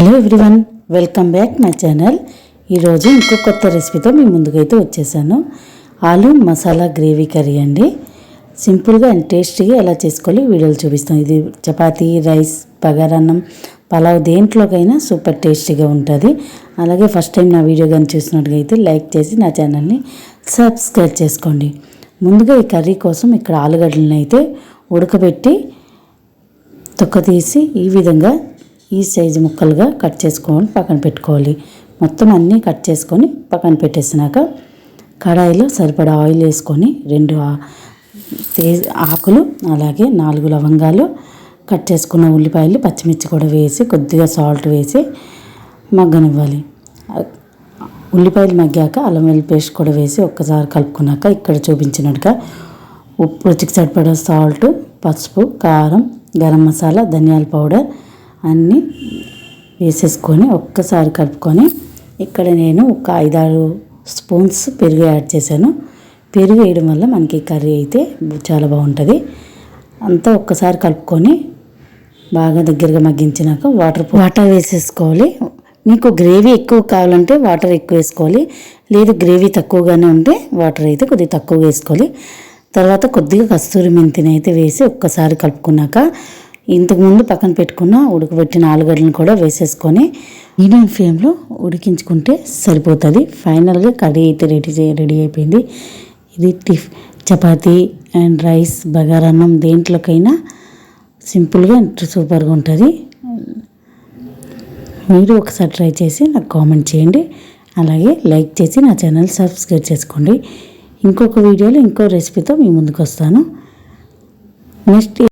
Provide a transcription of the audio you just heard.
Hello everyone welcome back my channel ఈరోజు ఇంకో కొత్త రెసిపీతో మీ ముందుకైతే వచ్చేసాను. ఆలు మసాలా గ్రేవీ కర్రీ అండి. సింపుల్గా అండ్ టేస్టీగా ఎలా చేసుకోవాలి వీడియోలు చూపిస్తాను ఇది చపాతీ రైస్ బగారన్నం పలావ్ దేంట్లోకైనా సూపర్ టేస్టీగా ఉంటుంది. అలాగే ఫస్ట్ టైం నా వీడియో కానీ చూసినట్టుగైతే లైక్ చేసి నా ఛానల్ని సబ్స్క్రైబ్ చేసుకోండి. ముందుగా ఈ కర్రీ కోసం ఇక్కడ ఆలుగడ్డలను అయితే ఉడకబెట్టి తొక్క తీసి ఈ విధంగా ఈ సైజు ముక్కలుగా కట్ చేసుకొని పక్కన పెట్టుకోవాలి. మొత్తం అన్నీ కట్ చేసుకొని పక్కన పెట్టేసినాక కడాయిలో సరిపడా ఆయిల్ వేసుకొని రెండు ఆకులు అలాగే నాలుగు లవంగాలు కట్ చేసుకున్న ఉల్లిపాయలు పచ్చిమిర్చి కూడా వేసి కొద్దిగా సాల్ట్ వేసి మగ్గనివ్వాలి. ఉల్లిపాయలు మగ్గాక అల్లం వెల్లి పేస్ట్ కూడా వేసి ఒక్కసారి కలుపుకున్నాక ఇక్కడ చూపించినట్టుగా ఉప్పు రుచికి సరిపడా సాల్ట్ పసుపు కారం గరం మసాలా ధనియాల పౌడర్ అన్నీ వేసేసుకొని ఒక్కసారి కలుపుకొని ఇక్కడ నేను ఒక ఐదారు స్పూన్స్ పెరుగు యాడ్ చేశాను. పెరుగు వేయడం వల్ల మనకి కర్రీ అయితే చాలా బాగుంటుంది. అంతా ఒక్కసారి కలుపుకొని బాగా దగ్గరగా మగ్గించినాక వాటర్ వాటర్ వేసేసుకోవాలి. మీకు గ్రేవీ ఎక్కువ కావాలంటే వాటర్ ఎక్కువ వేసుకోవాలి. లేదు గ్రేవీ తక్కువగానే ఉంటే వాటర్ అయితే కొద్దిగా తక్కువ వేసుకోవాలి. తర్వాత కొద్దిగా కస్తూరి మెంతిని అయితే వేసి ఒక్కసారి కలుపుకున్నాక ఇంతకుముందు పక్కన పెట్టుకున్న ఉడకబెట్టిన ఆలుగడ్డలను కూడా వేసేసుకొని మీడియం ఫ్లేమ్లో ఉడికించుకుంటే సరిపోతుంది. ఫైనల్గా కర్రీ అయితే రెడీ రెడీ అయిపోయింది. ఇది టిఫ్ చపాతీ అండ్ రైస్ బగారన్నం దేంట్లోకైనా సింపుల్గా సూపర్గా ఉంటుంది. మీరు ఒకసారి ట్రై చేసి నాకు కామెంట్ చేయండి. అలాగే లైక్ చేసి నా ఛానల్ సబ్స్క్రైబ్ చేసుకోండి. ఇంకొక వీడియోలో ఇంకో రెసిపీతో మీ ముందుకు వస్తాను. నెక్స్ట్